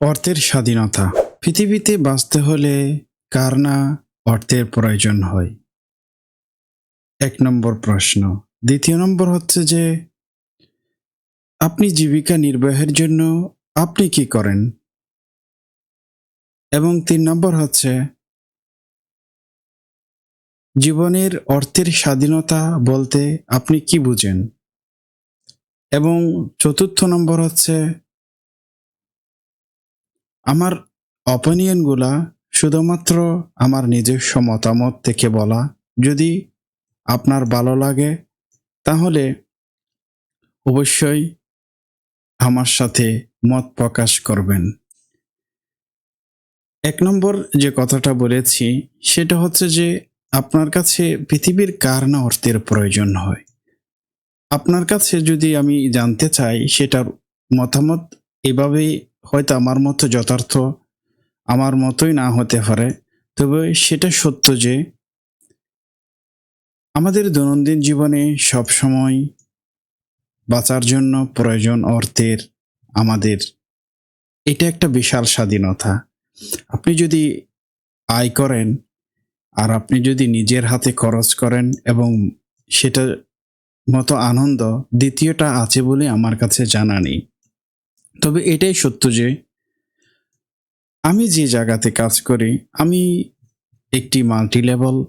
অর্থের স্বাধীনতা। পৃথিবীতে বাঁচতে হলে কার না অর্থের প্রয়োজন হয়? এক নম্বর প্রশ্ন। দ্বিতীয় নম্বর হচ্ছে যে, আপনি জীবিকা নির্বাহের জন্য আপনি কি করেন? এবং তিন নম্বর হচ্ছে, জীবনের অর্থের স্বাধীনতা বলতে আপনি কি বুঝেন? এবং চতুর্থ নম্বর হচ্ছে আমার অপিনিয়নগুলা শুধুমাত্র আমার নিজস্ব মতামত থেকে বলা। যদি আপনার ভালো লাগে, তাহলে অবশ্যই আমার সাথে মত প্রকাশ করবেন। এক নম্বর যে কথাটা বলেছি, সেটা হচ্ছে যে আপনার কাছে পৃথিবীর কার না অর্থের প্রয়োজন হয়? আপনার কাছে যদি আমি জানতে চাই, সেটার মতামত এভাবেই হয়তো আমার মতো যথার্থ, আমার মতোই না হতে পারে। তবে সেটা সত্য যে, আমাদের দৈনন্দিন জীবনে সব সময় বাঁচার জন্য প্রয়োজন অর্থের আমাদের। এটা একটা বিশাল স্বাধীনতা। আপনি যদি আয় করেন আর আপনি যদি নিজের হাতে খরচ করেন এবং সেটা মতো আনন্দ দ্বিতীয়টা আছে বলে আমার কাছে জানা নেই। তবে এটাই সত্য যে আমি যে জায়গাতে কাজ করি, আমি একটি মাল্টি লেভেল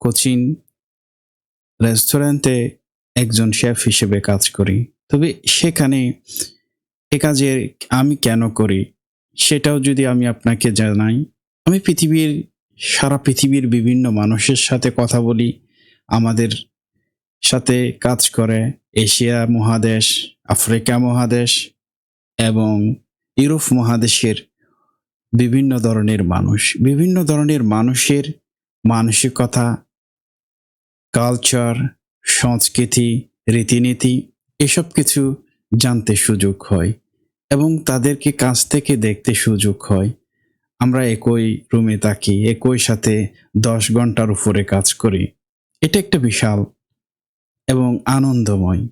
কোচিং রেস্টুরেন্টে একজন শেফ হিসেবে কাজ করি। তবে সেখানে এ কাজে আমি কেন করি, সেটাও যদি আমি আপনাকে জানাই, আমি পৃথিবীর, সারা পৃথিবীর বিভিন্ন মানুষের সাথে কথা বলি, আমাদের সাথে কাজ করে, এশিয়া মহাদেশ, আফ্রিকা মহাদেশ এবং ইউরোপ মহাদেশের বিভিন্ন ধরনের মানুষ। বিভিন্ন ধরনের মানুষের মানসিকতা কালচার সংস্কৃতি, রীতিনীতি এসব কিছু জানতে সুযোগ হয় এবং তাদেরকে কাছ থেকে দেখতে সুযোগ হয়। আমরা একই রুমে থাকি, একই সাথে দশ ঘণ্টার উপরে কাজ করি। এটা একটা বিশাল এবং আনন্দময়।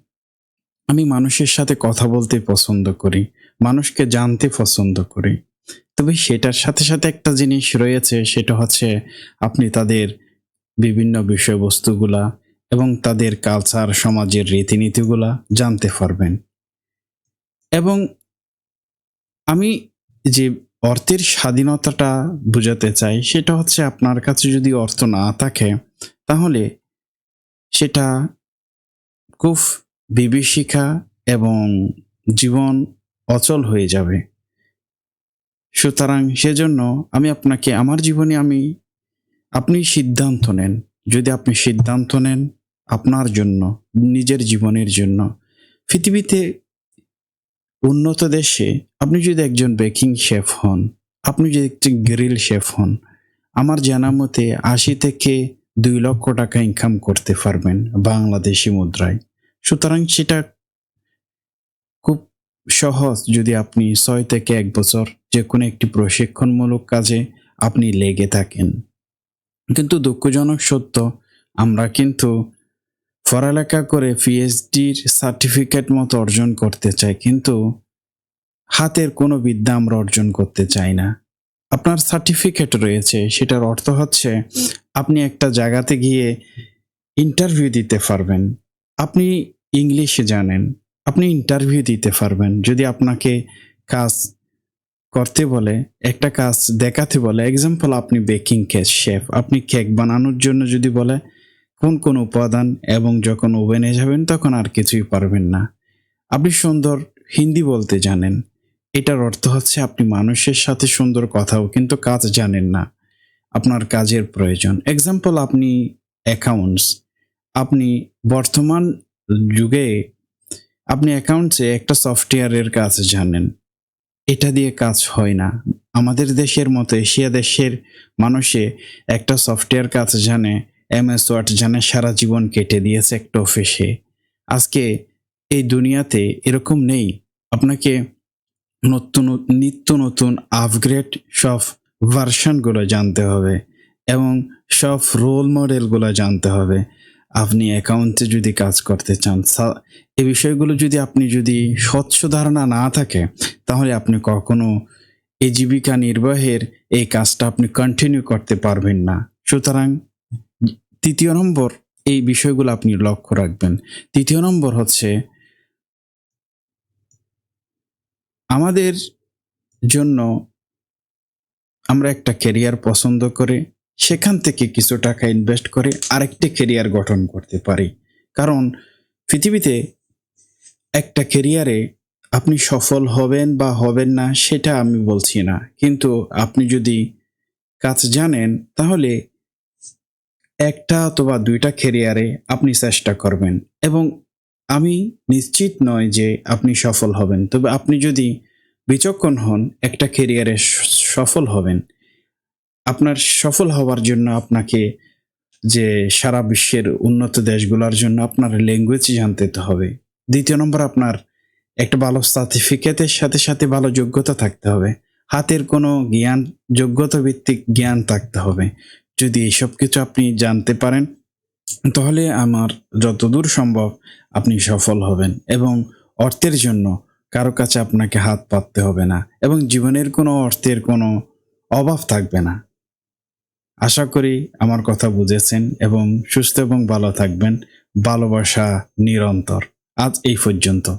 আমি মানুষের সাথে কথা বলতে পছন্দ করি। মানুষকে জানতে পছন্দ করি। তবে সেটার সাথে সাথে একটা জিনিস রয়েছে, সেটা হচ্ছে আপনি তাদের বিভিন্ন বিষয়বস্তুগুলা এবং তাদের কালচার সমাজের রীতিনীতিগুলা জানতে পারবেন। এবং আমি যে অর্থের স্বাধীনতাটা বোঝাতে চাই, সেটা হচ্ছে আপনার কাছে যদি অর্থ না থাকে, তাহলে সেটা খুব বিভীষিকা এবং জীবন অচল হয়ে যাবে। সুতরাং সেজন্য আমি আপনাকে, আমার জীবনে আমি, আপনি সিদ্ধান্ত নেন। যদি আপনি সিদ্ধান্ত নেন আপনার জন্য, নিজের জীবনের জন্য। পৃথিবীতে উন্নত দেশে আপনি যদি একজন বেকিং শেফ হন, আপনি যদি একটি গ্রিল শেফ হন, আমার জানা মতে আশি থেকে দুই লক্ষ টাকা ইনকাম করতে পারবেন বাংলাদেশি মুদ্রায়। সুতরাং সেটা সহজ যদি আপনি ছয় থেকে এক বছর যে কোনো একটি প্রশিক্ষণমূলক কাজে আপনি লেগে থাকেন। কিন্তু দুঃখজনক সত্য, আমরা কিন্তু পড়ালেখা করে পিএইচডির সার্টিফিকেট মতো অর্জন করতে চাই, কিন্তু হাতের কোনো বিদ্যা আমরা অর্জন করতে চাই না। আপনার সার্টিফিকেট রয়েছে, সেটার অর্থ হচ্ছে আপনি একটা জায়গাতে গিয়ে ইন্টারভিউ দিতে পারবেন। আপনি ইংলিশে জানেন। আপনি ইন্টারভিউ দিতে পারবেন। যদি আপনাকে কাজ করতে বলে, একটা কাজ দেখাতে বলে এক্সাম্পল আপনি বেকিং কেক শেফ আপনি কেক বানানোর জন্য যদি বলে, কোন কোন উপাদান এবং যখন ওভেনে যাবেন তখন আর কিছুই পারবেন না। আপনি সুন্দর হিন্দি বলতে জানেন। এটার অর্থ হচ্ছে আপনি মানুষের সাথে সুন্দর কথাও কিন্তু কাজ জানেন না। আপনার কাজের প্রয়োজন। এক্সাম্পল আপনি অ্যাকাউন্টস আপনি বর্তমান যুগে আপনি অ্যাকাউন্টসে একটা সফটওয়্যারের কাজ জানেন। এটা দিয়ে কাজ হয় না। আমাদের দেশের মতো এশিয়া দেশের মানুষে একটা সফটওয়্যার কাজ জানে, এমএস ওয়ার্ড জানে, সারা জীবন কেটে দিয়েছে একটা অফিসে। আজকে এই দুনিয়াতে এরকম নেই। আপনাকে নতুন, নিত্য নতুন আপগ্রেড সব ভার্সনগুলো জানতে হবে এবং সব রোল মডেলগুলো জানতে হবে। আপনি অ্যাকাউন্টে যদি কাজ করতে চান এই বিষয়গুলো যদি আপনি যদি স্বচ্ছ ধারণা না থাকে, তাহলে আপনি কখনো এই জীবিকা নির্বাহের এই কাজটা আপনি কন্টিনিউ করতে পারবেন না। সুতরাং তৃতীয় নম্বর, এই বিষয়গুলো আপনি লক্ষ্য রাখবেন। তৃতীয় নম্বর হচ্ছে, আমাদের জন্য আমরা একটা ক্যারিয়ার পছন্দ করে সেখান থেকে কিছু টাকা ইনভেস্ট করে আরেকটি কেরিয়ার গঠন করতে পারি। কারণ পৃথিবীতে একটা কেরিয়ারে আপনি সফল হবেন বা হবেন না, সেটা আমি বলছি না। কিন্তু আপনি যদি কাজ জানেন, তাহলে একটা অথবা দুইটা কেরিয়ারে আপনি চেষ্টা করবেন। এবং আমি নিশ্চিত নয় যে আপনি সফল হবেন। তবে আপনি যদি বিচক্ষণ হন, একটা কেরিয়ারে সফল হবেন আপনার সফল হওয়ার জন্য আপনাকে যে সারা বিশ্বের উন্নত দেশগুলোর জন্য আপনার ল্যাঙ্গুয়েজ জানতে হবে। দ্বিতীয় নম্বর, আপনার একটা ভালো সার্টিফিকেটের সাথে সাথে ভালো যোগ্যতা থাকতে হবে। হাতের কোনো জ্ঞান, যোগ্যতা ভিত্তিক জ্ঞান থাকতে হবে। যদি এইসব কিছু আপনি জানতে পারেন, তাহলে আমার যতদূর সম্ভব আপনি সফল হবেন এবং অর্থের জন্য কারও কাছে আপনাকে হাত পাততে হবে না এবং জীবনের কোনো অর্থের কোনো অভাব থাকবে না। আশা করি আমার কথা বুঝেছেন এবং সুস্থ এবং ভালো থাকবেন। ভালোবাসা নিরন্তর। আজ এই পর্যন্ত।